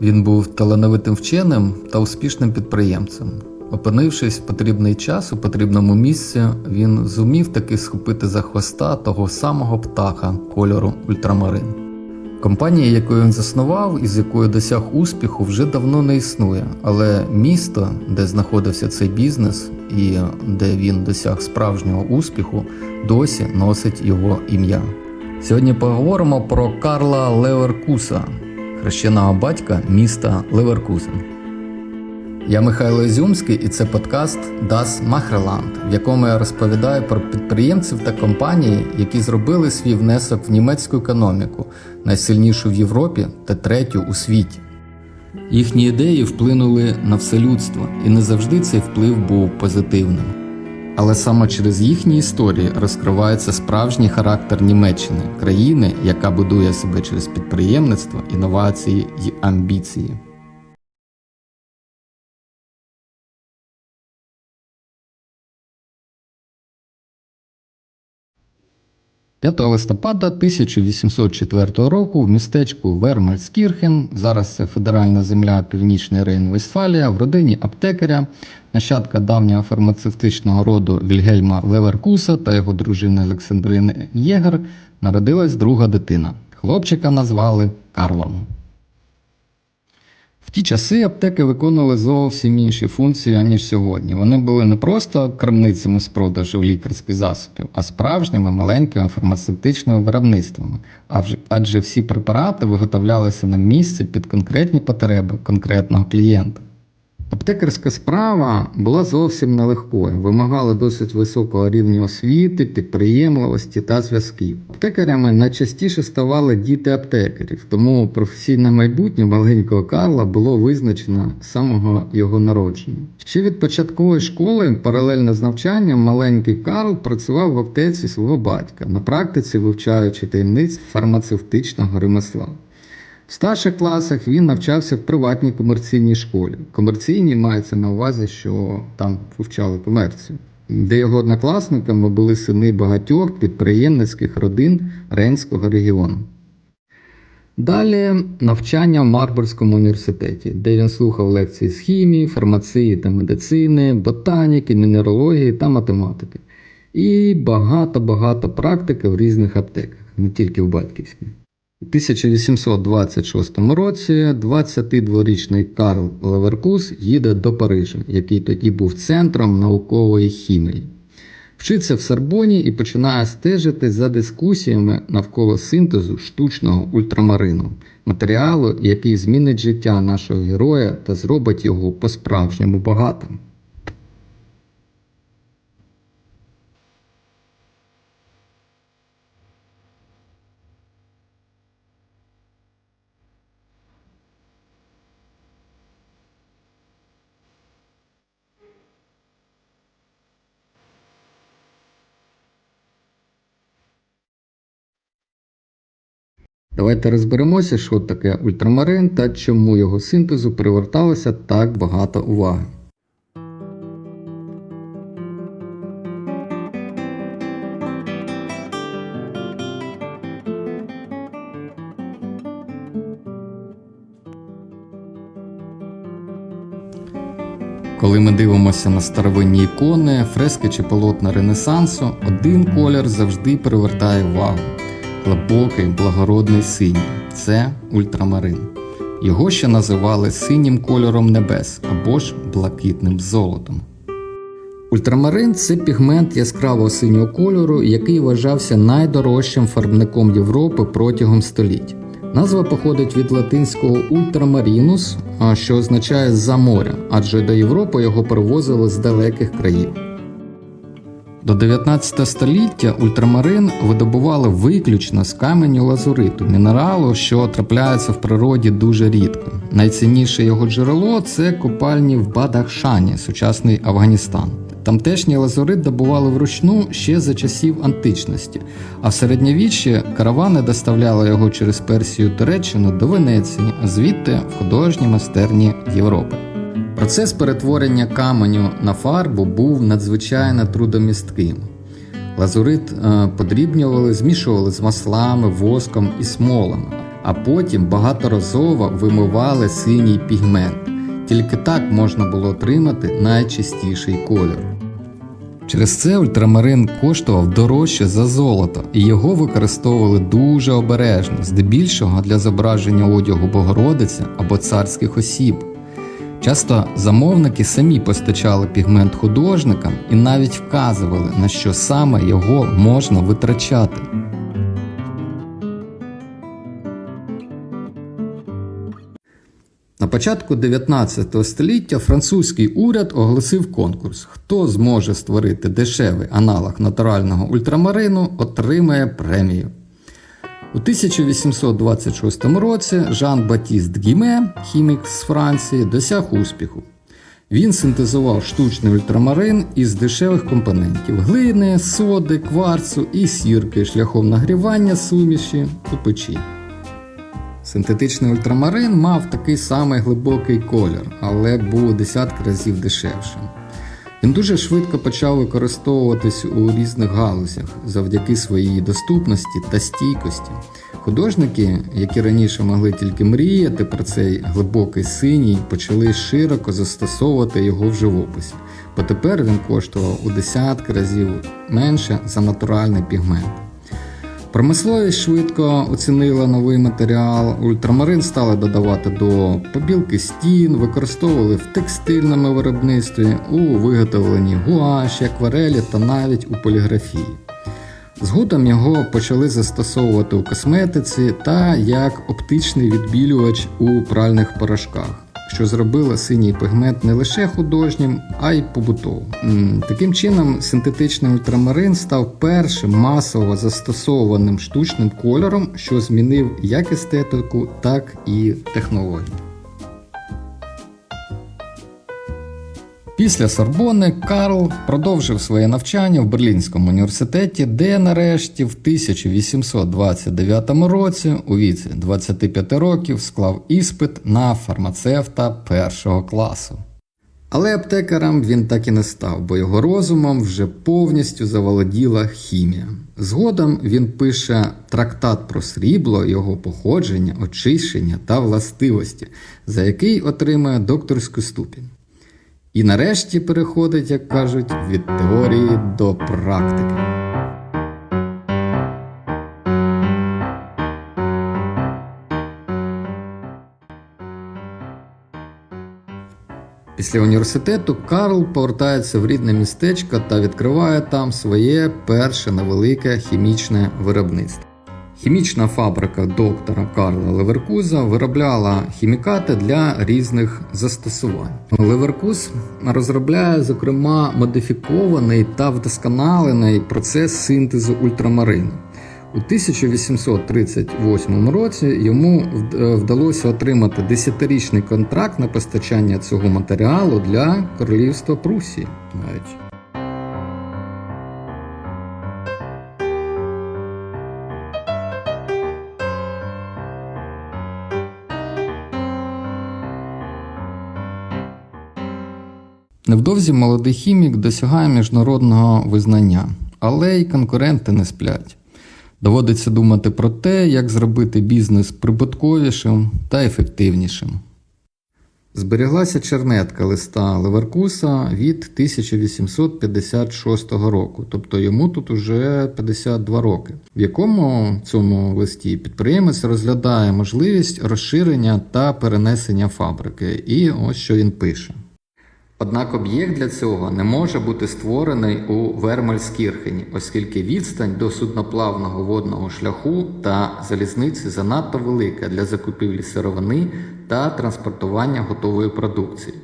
Він був талановитим вченим та успішним підприємцем. Опинившись в потрібний час у потрібному місці, він зумів таки схопити за хвоста того самого птаха кольору ультрамарин. Компанія, яку він заснував і з якою досяг успіху, вже давно не існує, але місто, де знаходився цей бізнес і де він досяг справжнього успіху, досі носить його ім'я. Сьогодні поговоримо про Карла Леверкуса, хрещеного батька міста Леверкузен. Я Михайло Ізюмський і це подкаст Das Macherland, в якому я розповідаю про підприємців та компанії, які зробили свій внесок в німецьку економіку, найсильнішу в Європі та третю у світі. Їхні ідеї вплинули на все людство, і не завжди цей вплив був позитивним. Але саме через їхні історії розкривається справжній характер Німеччини, країни, яка будує себе через підприємництво, інновації й амбіції. 5 листопада 1804 року в містечку Вермальскірхен, зараз це федеральна земля Північний Рейн-Вестфалія, в родині аптекаря, нащадка давнього фармацевтичного роду Вільгельма Леверкуса та його дружини Олександрини Єгер народилась друга дитина. Хлопчика назвали Карлом. Ті часи аптеки виконували зовсім інші функції, аніж сьогодні. Вони були не просто крамницями з продажу лікарських засобів, а справжніми маленькими фармацевтичними виробництвами. Адже всі препарати виготовлялися на місці під конкретні потреби конкретного клієнта. Аптекарська справа була зовсім нелегкою, вимагала досить високого рівня освіти, підприємливості та зв'язків. Аптекарями найчастіше ставали діти аптекарів, тому професійне майбутнє маленького Карла було визначено з самого його народження. Ще від початкової школи, паралельно з навчанням, маленький Карл працював в аптеці свого батька, на практиці вивчаючи таємниць фармацевтичного ремесла. В старших класах він навчався в приватній комерційній школі. Комерційній мається на увазі, що там вивчали комерцію, де його однокласниками були сини багатьох підприємницьких родин Рейнського регіону. Далі навчання в Марбурзькому університеті, де він слухав лекції з хімії, фармації та медицини, ботаніки, мінералогії та математики. І багато-багато практики в різних аптеках, не тільки в батьківській. У 1826 році 22-річний Карл Леверкус їде до Парижа, який тоді був центром наукової хімії. Вчиться в Сорбоні і починає стежити за дискусіями навколо синтезу штучного ультрамарину, матеріалу, який змінить життя нашого героя та зробить його по-справжньому багатим. Давайте розберемося, що таке ультрамарин та чому його синтезу приверталося так багато уваги. Коли ми дивимося на старовинні ікони, фрески чи полотна Ренесансу, один колір завжди привертає увагу глибокий благородний синій це ультрамарин. Його ще називали синім кольором небес або ж блакитним золотом. Ультрамарин це пігмент яскравого синього кольору, який вважався найдорожчим фарбником Європи протягом століть. Назва походить від латинського ультрамарінус, що означає за моря, адже до Європи його привозили з далеких країв. До 19 століття ультрамарин видобували виключно з каменю лазуриту, мінералу, що трапляється в природі дуже рідко. Найцінніше його джерело це копальні в Бадахшані, сучасний Афганістан. Тамтешній лазурит добували вручну ще за часів античності, а в середньовіччі каравани доставляли його через Персію Туреччину до Венеції, а звідти в художні майстерні Європи. Процес перетворення каменю на фарбу був надзвичайно трудомістким. Лазурит е, подрібнювали, змішували з маслами, воском і смолами, а потім багаторазово вимивали синій пігмент. Тільки так можна було отримати найчистіший колір. Через це ультрамарин коштував дорожче за золото, і його використовували дуже обережно, здебільшого для зображення одягу Богородиці або царських осіб. Часто замовники самі постачали пігмент художникам і навіть вказували, на що саме його можна витрачати. На початку 19 століття французький уряд оголосив конкурс. Хто зможе створити дешевий аналог натурального ультрамарину, отримає премію. У 1826 році Жан Батіст Гіме, хімік з Франції, досяг успіху. Він синтезував штучний ультрамарин із дешевих компонентів глини, соди, кварцу і сірки шляхом нагрівання суміші у печі. Синтетичний ультрамарин мав такий самий глибокий колір, але був у десятки разів дешевшим. Він дуже швидко почав використовуватись у різних галузях завдяки своїй доступності та стійкості. Художники, які раніше могли тільки мріяти про цей глибокий синій, почали широко застосовувати його в живописі, бо тепер він коштував у десятки разів менше за натуральний пігмент. Промисловість швидко оцінила новий матеріал. Ультрамарин стали додавати до побілки стін, використовували в текстильному виробництві, у виготовленні гуаші, акварелі та навіть у поліграфії. Згодом його почали застосовувати у косметиці та як оптичний відбілювач у пральних порошках, що зробила синій пігмент не лише художнім, а й побутовим. Таким чином, синтетичний ультрамарин став першим масово застосованим штучним кольором, що змінив як естетику, так і технологію. Після Сорбони Карл продовжив своє навчання в Берлінському університеті, де нарешті в 1829 році у віці 25 років склав іспит на фармацевта першого класу. Але аптекарем він так і не став, бо його розумом вже повністю заволоділа хімія. Згодом він пише трактат про срібло, його походження, очищення та властивості, за який отримує докторську ступінь. І нарешті переходить, як кажуть, від теорії до практики. Після університету Карл повертається в рідне містечко та відкриває там своє перше невелике хімічне виробництво. Хімічна фабрика доктора Карла Леверкуза виробляла хімікати для різних застосувань. Леверкуз розробляє, зокрема, модифікований та вдосконалений процес синтезу ультрамарину. У 1838 році йому вдалося отримати 10-річний контракт на постачання цього матеріалу для королівства Прусії. Навіть. Невдовзі молодий хімік досягає міжнародного визнання, але й конкуренти не сплять. Доводиться думати про те, як зробити бізнес прибутковішим та ефективнішим. Зберіглася чернетка листа Леверкуса від 1856 року, тобто йому тут уже 52 роки, в якому цьому листі підприємець розглядає можливість розширення та перенесення фабрики. І ось що він пише. Однак об'єкт для цього не може бути створений у Вермальскірхені, оскільки відстань до судноплавного водного шляху та залізниці занадто велика для закупівлі сировини та транспортування готової продукції.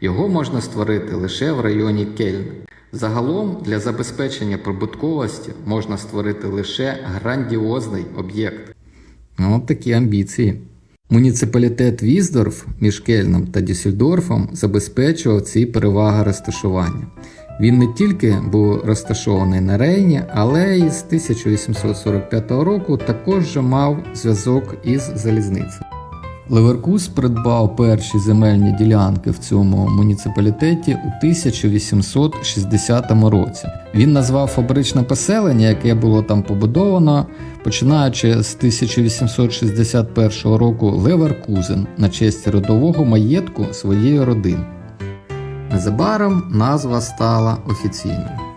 Його можна створити лише в районі Кельн. Загалом для забезпечення прибутковості можна створити лише грандіозний об'єкт. Ну, такі амбіції. Муніципалітет Віздорф між Кельном та Дюссельдорфом забезпечував ці переваги розташування. Він не тільки був розташований на Рейні, але й з 1845 року також же мав зв'язок із залізницею. Леверкуз придбав перші земельні ділянки в цьому муніципалітеті у 1860 році. Він назвав фабричне поселення, яке було там побудовано, починаючи з 1861 року Леверкузен на честь родового маєтку своєї родини. Незабаром назва стала офіційною.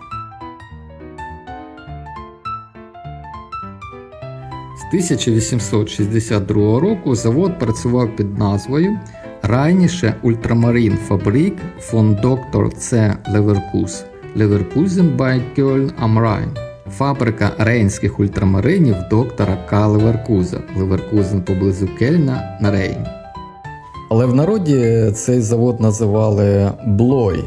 1862 року завод працював під назвою Райніше Ультрамарин Фабрик фон доктор С. Леверкуз by Köln am Rhein. Фабрика рейнських ультрамаринів доктора К. Леверкуза. Леверкузен поблизу Кельна на Рейні. Але в народі цей завод називали Блой.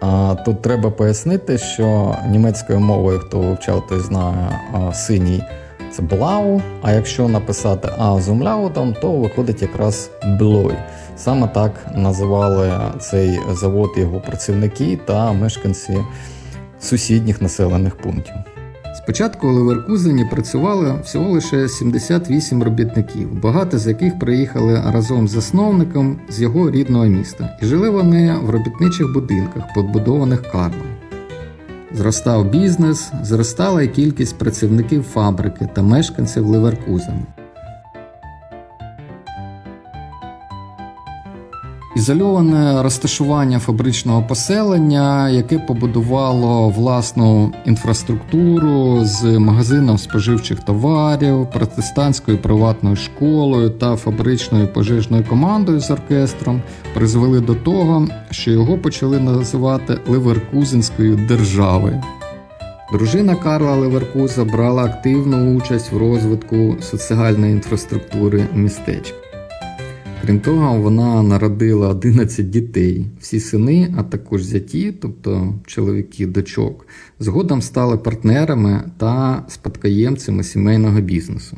А тут треба пояснити, що німецькою мовою, хто вивчав, той знає синій блау. А якщо написати А з умляутом, то виходить якраз блой. Саме так називали цей завод його працівники та мешканці сусідніх населених пунктів. Спочатку у Леверкузені працювали всього лише 78 робітників, багато з яких приїхали разом з засновником з його рідного міста, і жили вони в робітничих будинках, побудованих Карлом. Зростав бізнес, зростала і кількість працівників фабрики та мешканців Леверкузена. Ізольоване розташування фабричного поселення, яке побудувало власну інфраструктуру з магазином споживчих товарів, протестантською приватною школою та фабричною пожежною командою з оркестром, призвели до того, що його почали називати Леверкузенською державою. Дружина Карла Леверкуза брала активну участь в розвитку соціальної інфраструктури містечка. Крім того, вона народила 11 дітей. Всі сини, а також зяті, тобто чоловіки дочок, згодом стали партнерами та спадкоємцями сімейного бізнесу.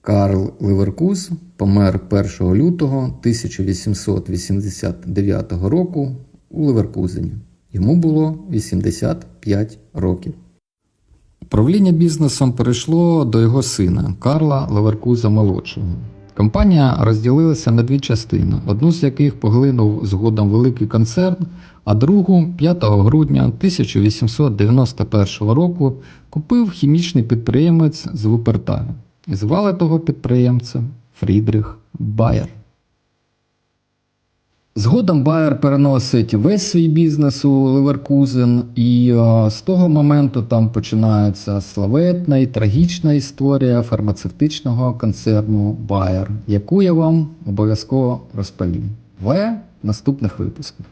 Карл Леверкуз помер 1 лютого 1889 року у Леверкузені. Йому було 85 років. Управління бізнесом перейшло до його сина Карла Леверкуза молодшого. Компанія розділилася на дві частини, одну з яких поглинув згодом великий концерн, а другу 5 грудня 1891 року купив хімічний підприємець з Вуперталя. І звали того підприємця Фрідрих Байер. Згодом Байер переносить весь свій бізнес у Леверкузен, і е, з того моменту там починається славетна і трагічна історія фармацевтичного концерну Байер, яку я вам обов'язково розповім в наступних випусках.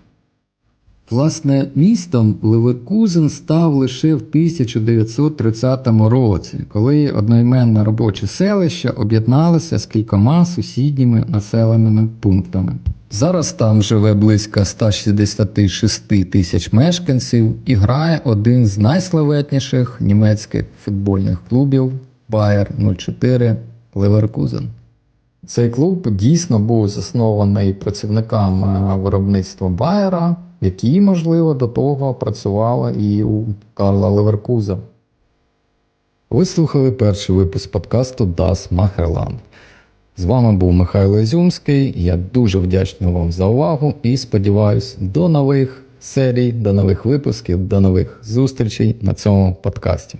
Власне, містом Леверкузен став лише в 1930 році, коли одноіменне робоче селище об'єдналося з кількома сусідніми населеними пунктами. Зараз там живе близько 166 тисяч мешканців і грає один з найславетніших німецьких футбольних клубів Bayer 04 Leverkusen. Цей клуб дійсно був заснований працівниками виробництва Байера, які, можливо, до того працювали і у Карла Леверкуза. Ви слухали перший випуск подкасту Das Macherland. З вами був Михайло Ізюмський. Я дуже вдячний вам за увагу і сподіваюсь, до нових серій, до нових випусків, до нових зустрічей на цьому подкасті.